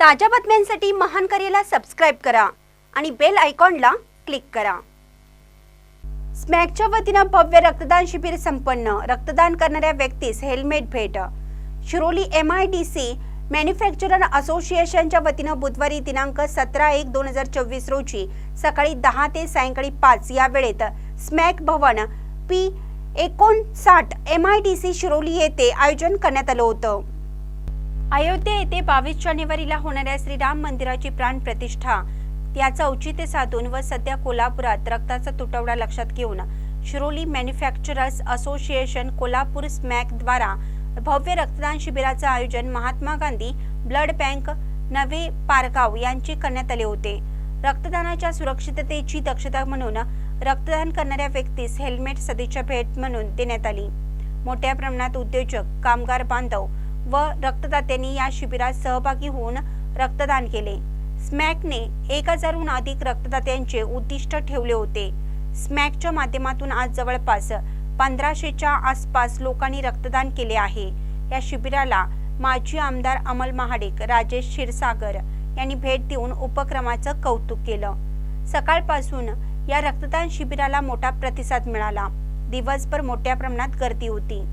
ताज्या बातम्यांसाठी महान करेला सबस्क्राईब करा आणि बेल आयकॉनला क्लिक करा. स्मॅकच्या वतीनं भव्य रक्तदान शिबिर संपन्न. रक्तदान करणाऱ्या व्यक्तीस हेल्मेट भेट. Shiroli M I D C manufacturer असोसिएशनच्या वतीनं बुधवारी दिनांक सतरा एक दोन हजार चोवीस रोजी सकाळी दहा ते सायंकाळी पाच या वेळेत स्मॅक भवन पी एकोणसाठ M I D C Shiroli येथे आयोजन करण्यात आलं होतं. अयोध्या येथे बावीस जानेवारीला होणाऱ्या श्रीराम मंदिराची प्राण प्रतिष्ठा. याचं औचित्य साधून व सध्या कोल्हापुरात रक्ताचा तुटवडा लक्षात घेऊन शिरोली मॅन्युफॅक्चरर्स असोसिएशन कोल्हापूर स्मॅक द्वारा भव्य रक्तदान शिबिराचं आयोजन महात्मा गांधी ब्लड बँक नवे पारगाव यांचे करण्यात आले होते. रक्तदानाच्या सुरक्षिततेची दक्षता म्हणून रक्तदान करणाऱ्या व्यक्तीस हेल्मेट सदिच्छा भेट म्हणून देण्यात आली. मोठ्या प्रमाणात उद्योजक कामगार बांधव व रक्तदात्यांनी या शिबिरात सहभागी होऊन रक्तदान केले. स्मॅकने एक हजारहून अधिक रक्तदात्यांचे उद्दिष्ट ठेवले होते. स्मॅकच्या माध्यमातून आज जवळपास पंधराशेच्या आसपास लोकांनी रक्तदान केले आहे. या शिबिराला माजी आमदार अमल महाडिक राजेश क्षीरसागर यांनी भेट देऊन उपक्रमाचं कौतुक केलं. सकाळपासून या रक्तदान शिबिराला मोठा प्रतिसाद मिळाला. दिवसभर मोठ्या प्रमाणात गर्दी होती.